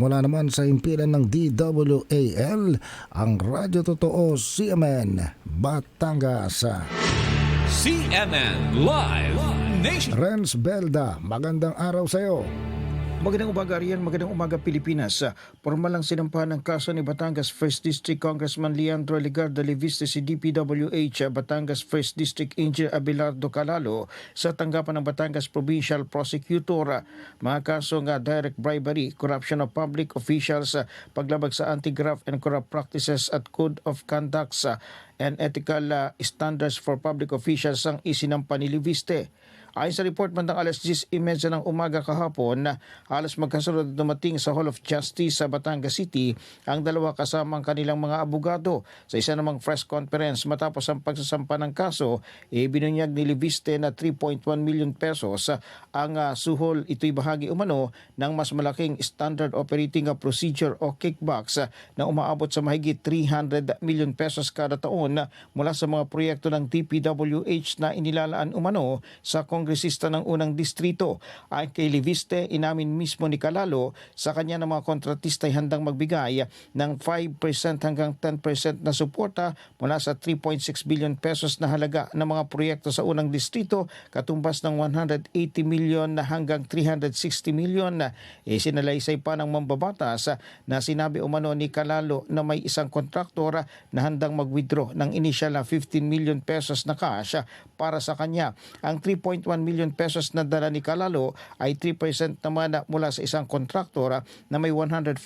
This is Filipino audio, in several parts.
Mula naman sa impilan ng DWAL, ang Radyo Totoo CMN, Batangas. CNN Live Nation. Renz Belda, magandang araw sa iyo. Magandang umaga Rian, magandang umaga Pilipinas. Formal lang sinampahan ng kaso ni Batangas 1st District Congressman Leandro Ligarda Leviste si DPWH Batangas 1st District Engineer Abelardo Calalo sa tanggapan ng Batangas Provincial Prosecutor. Mga kaso nga direct bribery, corruption of public officials, paglabag sa anti-graft and corrupt practices at code of conducts and ethical uh, standards for public officials ang isinampa ni Leviste. Ayon sa report bandang alas 10.30 ng umaga kahapon, halos magkasunod dumating sa Hall of Justice sa Batangas City ang dalawa kasamang kanilang mga abogado. Sa isa namang press conference matapos ang pagsasampa ng kaso, ibinunyag ni Leviste na 3.1 million pesos ang uh, suhol. Ito'y bahagi umano ng mas malaking standard operating procedure o kickbacks na umaabot sa mahigit 300 million pesos kada taon mula sa mga proyekto ng DPWH na inilalaan umano sa kongresista ng unang distrito. Ay kay Leviste, inamin mismo ni Kalalo sa kanya ng mga kontratista ay handang magbigay ng 5% hanggang 10% na suporta mula sa 3.6 billion pesos na halaga ng mga proyekto sa unang distrito katumbas ng 180 million na hanggang 360 million na eh, sinalaysay pa ng mambabatas na sinabi umano ni Kalalo na may isang kontraktor na handang mag-withdraw ng initial na 15 million pesos na cash para sa kanya. Ang 3.1 million pesos na dala ni Kalalo ay 3% naman na mula sa isang kontraktor na may 104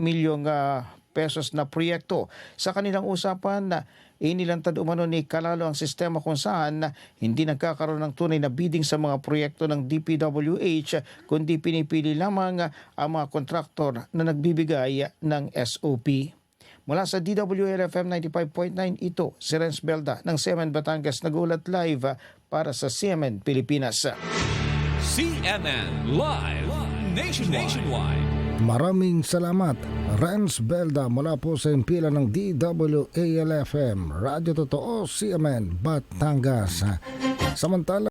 milyong ah, pesos na proyekto. Sa kanilang usapan na inilantad umano ni Kalalo ang sistema kung saan na hindi nagkakaroon ng tunay na bidding sa mga proyekto ng DPWH kundi pinipili lamang ang mga kontraktor na nagbibigay ng SOP. Mula sa DWLFM 95.9 ito, si Renz Belda ng CMN Batangas nagulat live para sa CMN Pilipinas. CNN Live Nationwide. Nationwide. Maraming salamat, Renz Belda mula po sa impilan ng DWAL-FM, Radyo Totoo CMN, Batangas. Samantala,